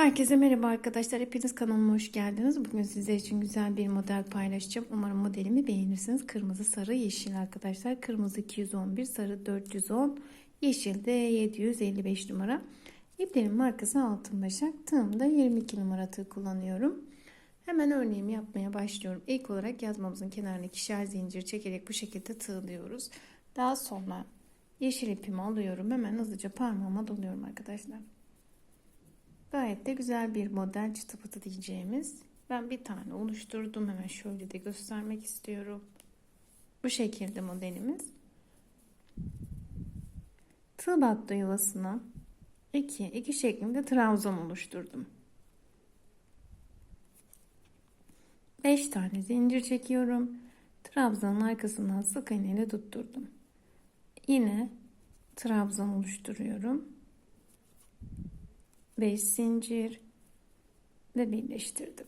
Herkese merhaba arkadaşlar. Hepiniz kanalıma hoş geldiniz. Bugün sizler için güzel bir model paylaşacağım. Umarım modelimi beğenirsiniz. Kırmızı, sarı, yeşil arkadaşlar. Kırmızı 211, sarı 410, yeşil de 755 numara. İpliğin markası Altın Başak. Tığımda 22 numara tığ kullanıyorum. Hemen örneğimi yapmaya başlıyorum. İlk olarak yazmamızın kenarına ikişer zincir çekerek bu şekilde tığlıyoruz. Daha sonra yeşil ipimi alıyorum. Hemen hızlıca parmağıma doluyorum arkadaşlar. Gayet de güzel bir model çıtı pıtı diyeceğimiz. Ben bir tane oluşturdum. Hemen şöyle de göstermek istiyorum. Bu şekilde modelimiz. Tığ battı yuvasına 2 2 şeklinde trabzan oluşturdum. 5 tane zincir çekiyorum. Trabzanın arkasından sık iğne ile tutturdum. Yine trabzan oluşturuyorum. 5 zincir ve birleştirdim.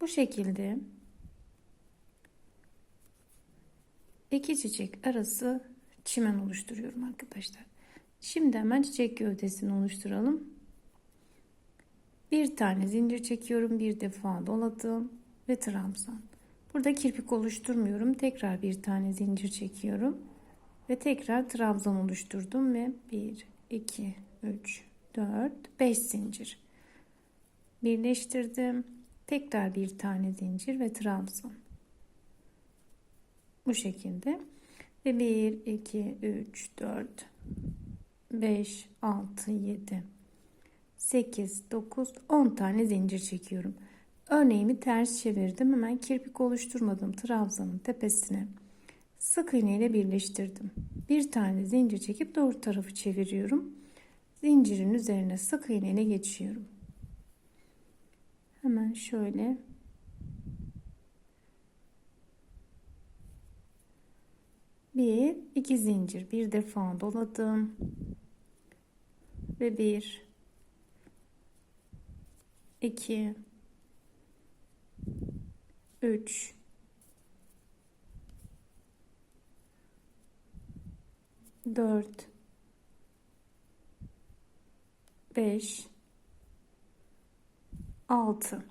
Bu şekilde iki çiçek arası çimen oluşturuyorum arkadaşlar. Şimdi hemen çiçek gövdesini oluşturalım. Bir tane zincir çekiyorum. Bir defa doladım ve trabzan. Burada kirpik oluşturmuyorum. Tekrar bir tane zincir çekiyorum. Ve tekrar trabzan oluşturdum ve 1, 2, 3, 4, 5 zincir. Birleştirdim. Tekrar bir tane zincir ve trabzan. Bu şekilde. Ve 1, 2, 3, 4, 5, 6, 7, 8, 9, 10 tane zincir çekiyorum. Örneğimi ters çevirdim. Hemen kirpik oluşturmadım. Trabzanın tepesine sık iğne ile birleştirdim. Bir tane zincir çekip doğru tarafı çeviriyorum. Zincirin üzerine sık iğne ile geçiyorum. Hemen şöyle bir iki zincir bir defa doladım ve bir iki üç 4 5 6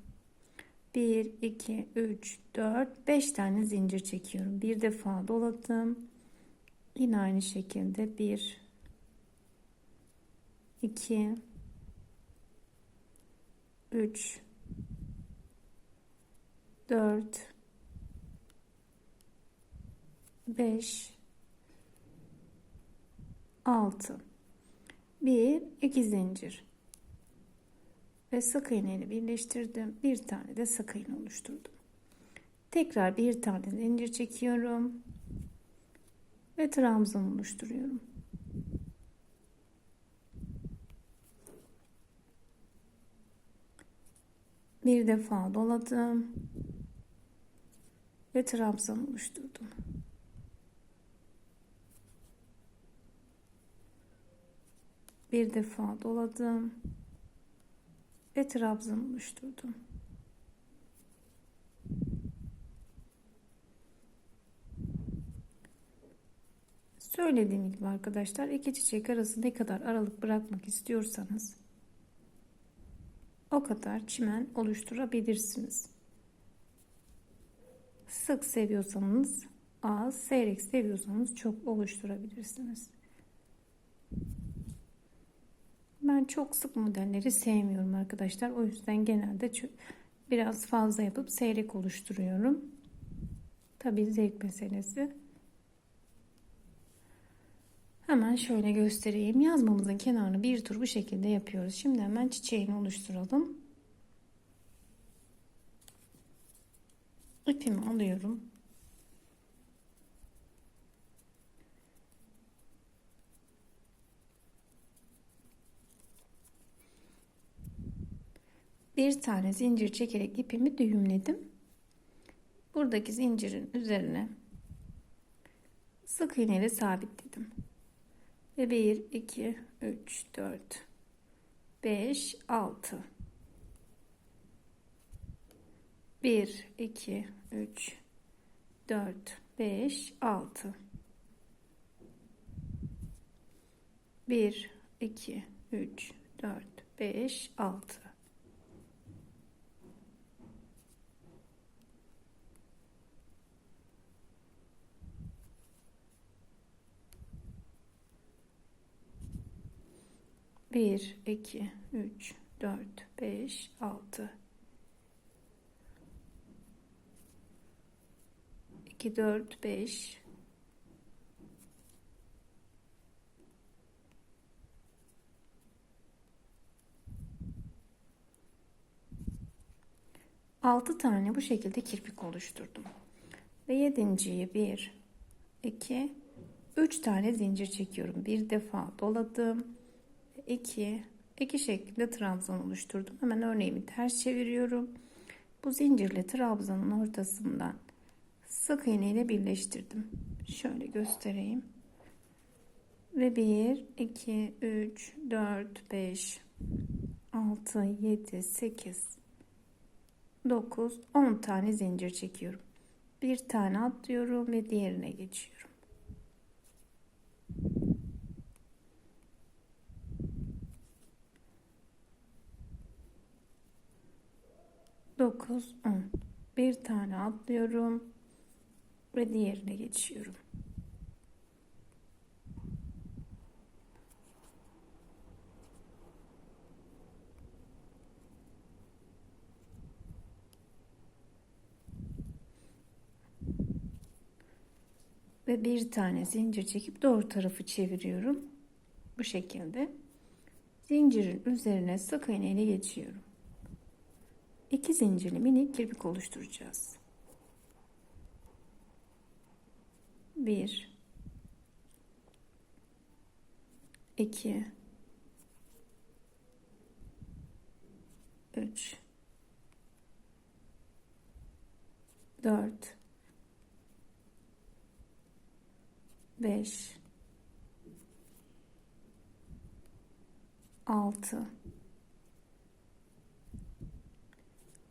1 2 3 4 5 tane zincir çekiyorum. Bir defa doladım. Yine aynı şekilde 1 2 3 4 5 6 1 2 zincir. Ve sık iğne ile birleştirdim. Bir tane de sık iğne oluşturdum. Tekrar bir tane zincir çekiyorum. Ve trabzan oluşturuyorum. Bir defa doladım. Ve trabzan oluşturdum bir defa doladım ve trabzan oluşturdum. Söylediğim gibi arkadaşlar iki çiçek arası ne kadar aralık bırakmak istiyorsanız o kadar çimen oluşturabilirsiniz. Sık seviyorsanız az, seyrek seviyorsanız çok oluşturabilirsiniz. Ben çok sık modelleri sevmiyorum arkadaşlar. O yüzden genelde biraz fazla yapıp seyrek oluşturuyorum. Tabi zevk meselesi. Hemen şöyle göstereyim. Yazmamızın kenarını bir tur bu şekilde yapıyoruz. Şimdi hemen çiçeğini oluşturalım. İpimi alıyorum. Bir tane zincir çekerek ipimi düğümledim. Buradaki zincirin üzerine sık iğne sabitledim. Ve 1 2 3 4 5 6 1 2 3 4 5 6 1 2 3 4 5 6 1 2 3 4 5 6 2 4 5 6 tane bu şekilde kirpik oluşturdum. Ve yedinciyi 1 2 3 tane zincir çekiyorum. Bir defa doladım. 2 iki şekilde trabzan oluşturdum. Hemen örneğimi ters çeviriyorum. Bu zincirle trabzanın ortasından sık iğne ile birleştirdim. Şöyle göstereyim. Ve 1 2 3 4 5 6 7 8 9 10 tane zincir çekiyorum. Bir tane atlıyorum ve diğerine geçiyorum. 9 10 bir tane atlıyorum ve diğerine geçiyorum. Ve bir tane zincir çekip doğru tarafı çeviriyorum. Bu şekilde zincirin üzerine sık iğne ile geçiyorum iki zincirli minik kirpik oluşturacağız. Bir, iki, üç, dört, beş, altı.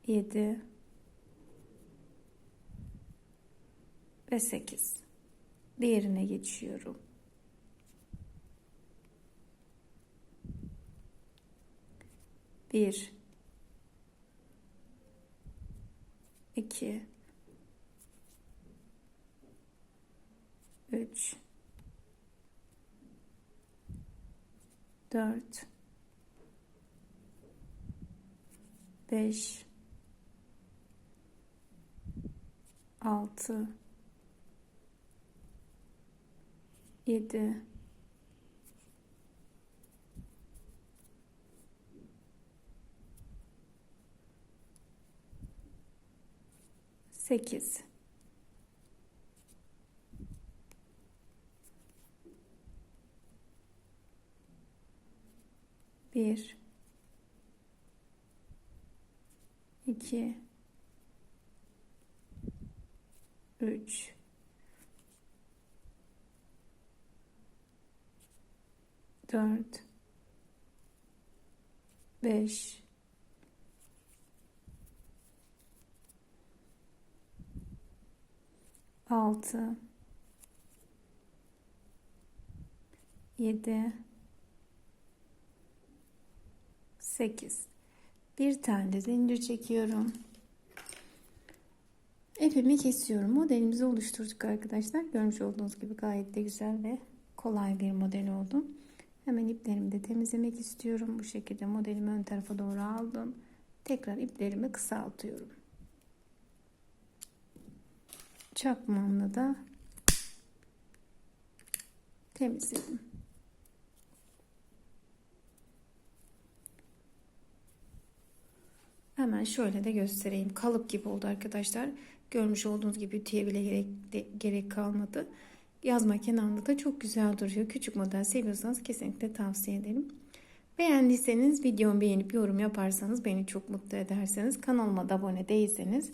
7 ve 8. Diğerine geçiyorum. Bir, iki, üç, dört, beş, 6 7 8 1 2 3 4 5 6 7 8 bir tane de zincir çekiyorum. İpimi kesiyorum. Modelimizi oluşturduk arkadaşlar. Görmüş olduğunuz gibi gayet de güzel ve kolay bir model oldu. Hemen iplerimi de temizlemek istiyorum. Bu şekilde modelimi ön tarafa doğru aldım. Tekrar iplerimi kısaltıyorum. Çakmağımla da temizledim. Hemen şöyle de göstereyim. Kalıp gibi oldu arkadaşlar. Görmüş olduğunuz gibi ütüye bile gerek, de, gerek kalmadı. Yazma kenarında da çok güzel duruyor. Küçük model seviyorsanız kesinlikle tavsiye ederim. Beğendiyseniz videomu beğenip yorum yaparsanız beni çok mutlu ederseniz kanalıma da abone değilseniz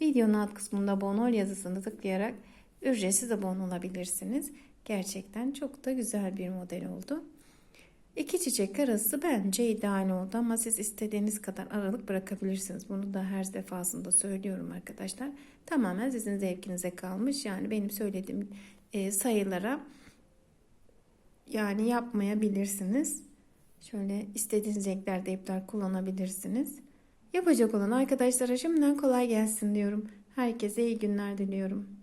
videonun alt kısmında abone ol yazısını tıklayarak ücretsiz abone olabilirsiniz. Gerçekten çok da güzel bir model oldu. İki çiçek arası bence ideal oldu ama siz istediğiniz kadar aralık bırakabilirsiniz. Bunu da her defasında söylüyorum arkadaşlar. Tamamen sizin zevkinize kalmış. Yani benim söylediğim e, sayılara yani yapmayabilirsiniz. Şöyle istediğiniz renklerde ipler kullanabilirsiniz. Yapacak olan arkadaşlara şimdiden kolay gelsin diyorum. Herkese iyi günler diliyorum.